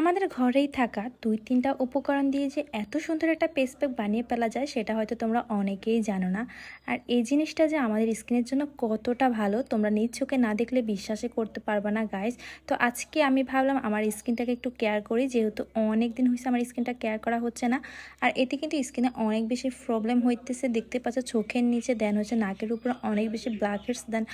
আমাদের ঘরেই থাকা দুই তিনটা উপকরণ দিয়ে যে এত সুন্দর একটা পেস প্যাক বানিয়ে ফেলা যায়, সেটা হয়তো তোমরা অনেকেই জানো না। আর এই জিনিসটা যে আমাদের স্কিনের জন্য কতটা ভালো, তোমরা নিজ চোখে না দেখলে বিশ্বাসই করতে পারবে না গাইজ তো আজকে আমি ভাবলাম আমার স্কিনটাকে একটু কেয়ার করি, যেহেতু অনেক দিন হয়েছে আমার স্কিনটা কেয়ার করা হচ্ছে না। আর এতে কিন্তু স্কিনে অনেক বেশি প্রবলেম হইতেছে, দেখতে পাচ্ছ চোখের নিচে দেন হচ্ছে নাকের উপরে অনেক বেশি ব্ল্যাক হেডস দেন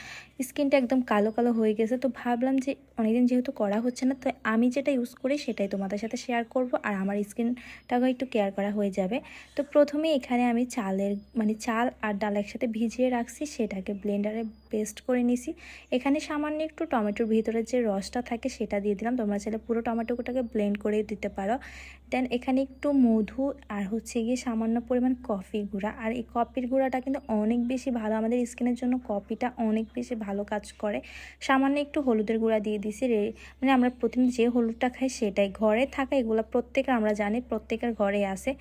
স্কিনটা একদম কালো কালো হয়ে গেছে। তো ভাবলাম যে অনেকদিন যেহেতু করা হচ্ছে না, তো আমি যেটা ইউজ করি সেটাই তোমাদের সাথে শেয়ার করব। আর আমার স্কিনটাও একটু কেয়ার করা হয়ে যাবে। তো প্রথমে এখানে আমি চালের মানে চাল আর ডাল একসাথে ভিজিয়ে রাখছি, সেটাকে ব্লেন্ডারে পেস্ট করে নিছি। এখানে সামান্য একটু টমেটোর ভিতরে যে রসটা থাকে, সেটা দিয়ে দিলাম। তোমরা চাইলে পুরো টমেটোটাকে ব্লেন্ড করে দিতে পারো। দেন এখানে একটু মধু আর হচ্ছে গিয়ে সামান্য পরিমাণ কফি গুঁড়া। আর এই কফির গুঁড়াটা কিন্তু অনেক বেশি ভালো। আমাদের স্কিনের জন্য কফিটা অনেক বেশি ভালো কাজ করে। সামান্য একটু হলুদের গুঁড়া দিয়ে দিছি। রে মানে আমরা প্রতিদিন যে হলুদটা খাই সেটাই। ঘরে থাকা এগুলো প্রত্যেকের আমরা জানি প্রত্যেকের ঘরে আসে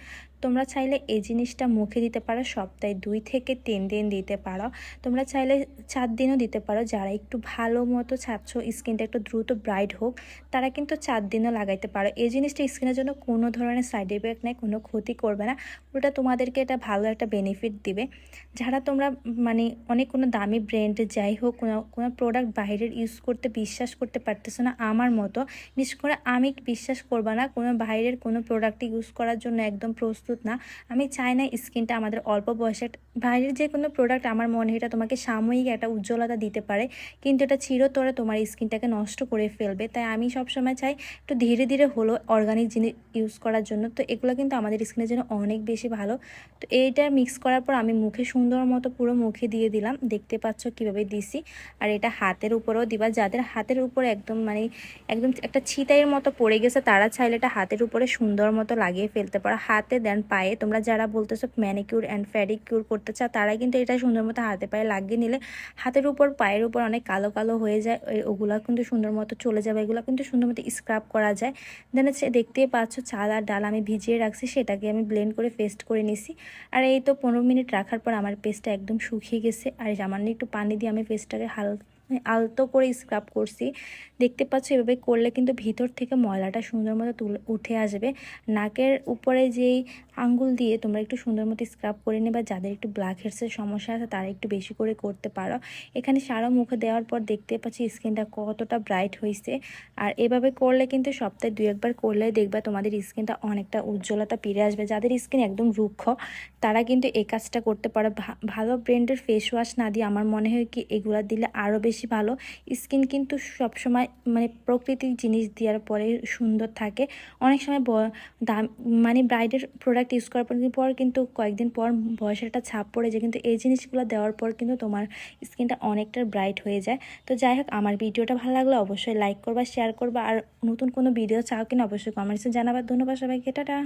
তোমরা চাইলে এই জিনিসটা মুখে দিতে পারো, সপ্তাহে দুই থেকে তিন দিন দিতে পারো। তোমরা চাইলে চার দিনও দিতে পারো। যারা একটু ভালো মতো চাচ্ছ স্কিনটা একটু দ্রুত ব্রাইট হোক, তারা কিন্তু চার দিনও লাগাইতে পারো। এই জিনিসটা স্কিনের জন্য কোনো ধরনের সাইড এফেক্ট নেই, কোনো ক্ষতি করবে না। ওটা তোমাদেরকে এটা ভালো একটা বেনিফিট দিবে। যারা তোমরা মানে অনেক কোনো দামি ব্র্যান্ডের যাই হোক, কোনো কোনো প্রোডাক্ট বাইরের ইউজ করতে বিশ্বাস করতে পারতেছো না আমার মতো, বিশেষ করে আমি বিশ্বাস করবা না কোনো বাইরের কোনো প্রোডাক্ট ইউজ করার জন্য একদম প্রস্তুত না। আমি চাই না স্কিনটা আমাদের অল্প বয়সে, বাইরের যে কোনো প্রোডাক্ট আমার মনে হয় এটা তোমাকে সাময়িক একটা উজ্জ্বলতা দিতে পারে, কিন্তু এটা চিরতরে তোমার স্কিনটাকে নষ্ট করে ফেলবে। তাই আমি সবসময় চাই একটু ধীরে ধীরে হলো অর্গানিক জিনিস ইউজ করার জন্য, তো এগুলো কিন্তু আমাদের স্কিনের জন্য অনেক বেশি ভালো। তো এইটা মিক্স করার পর আমি মুখে সুন্দর মতো পুরো মুখে দিয়ে দিলাম। দেখতে পাচ্ছ কীভাবে দিছি। আর এটা হাতের উপরেও দিবা। যাদের হাতের উপরে একদম মানে একদম একটা ছিটাইয়ের মতো পড়ে গেছে, তারা চাইলে এটা হাতের উপরে সুন্দর মতো লাগিয়ে ফেলতে পারো। হাতে দেন পায়ে। তোমরা যারা বলতেছো ম্যানিকিউর অ্যান্ড ফ্যারিকিউর করতে চাও, তারাই কিন্তু এটা সুন্দর মতো হাতে পায়ে লাগিয়ে নিলে হাতের উপর, পায়ের উপর অনেক কালো কালো হয়ে যায়। ওগুলো কিন্তু সুন্দর মতো চলে যাবে। এগুলো কিন্তু সুন্দর মতো স্ক্রাব করা যায়। দেন দেখতেই পাচ্ছ চাল আর ডাল আমি ভিজিয়ে রাখছি, সেটাকে আমি ব্লেন্ড করে পেস্ট করে নিছি। আর এই তো পনেরো মিনিট রাখার পর আমার পেস্টটা একদম শুকিয়ে গেছে। আর সামান্য একটু পানি দিয়ে আমি পেস্টটাকে হালকা আলতো করে স্ক্রাব করছি। দেখতে পাচ্ছ এভাবে করলে কিন্তু ভিতর থেকে ময়লাটা সুন্দর মতো তুলে, উঠে আসবে। নাকের উপরে যেই আঙ্গুল দিয়ে তোমরা একটু সুন্দর মতো স্ক্রাব করে নেবা যাদের একটু ব্ল্যাক হেডসের সমস্যা আছে তারা একটু বেশি করে করতে পারো। এখানে সারা মুখে দেওয়ার পর দেখতে পাচ্ছি স্কিনটা কতটা ব্রাইট হয়েছে আর এভাবে করলে কিন্তু সপ্তাহে দু একবার করলে দেখবা তোমাদের স্কিনটা অনেকটা উজ্জ্বলতা ফিরে আসবে। যাদের স্কিন একদম রুক্ষ, তারা কিন্তু এই কাজটা করতে পারো। ভালো ব্র্যান্ডের ফেস ওয়াশ না দিয়ে আমার মনে হয় কি এগুলা দিলে আরও বেশি বেশি ভালো। স্কিন কিন্তু সবসময় মানে প্রকৃতির জিনিস দেওয়ার পরে সুন্দর থাকে। অনেক সময় দাম মানে ব্রাইডের প্রোডাক্ট ইউজ করার পর কিন্তু কয়েকদিন পর বয়সের একটা ছাপ পড়ে যায়। কিন্তু এই জিনিসগুলো দেওয়ার পর কিন্তু তোমার স্কিনটা অনেকটা ব্রাইট হয়ে যায়। তো যাই হোক, আমার ভিডিওটা ভালো লাগলে অবশ্যই লাইক করবা শেয়ার করবা। আর নতুন কোনো ভিডিও চাও কিনা, অবশ্যই কমেন্টসে জানাবার ধন্যবাদ সবাইকে, টাটা।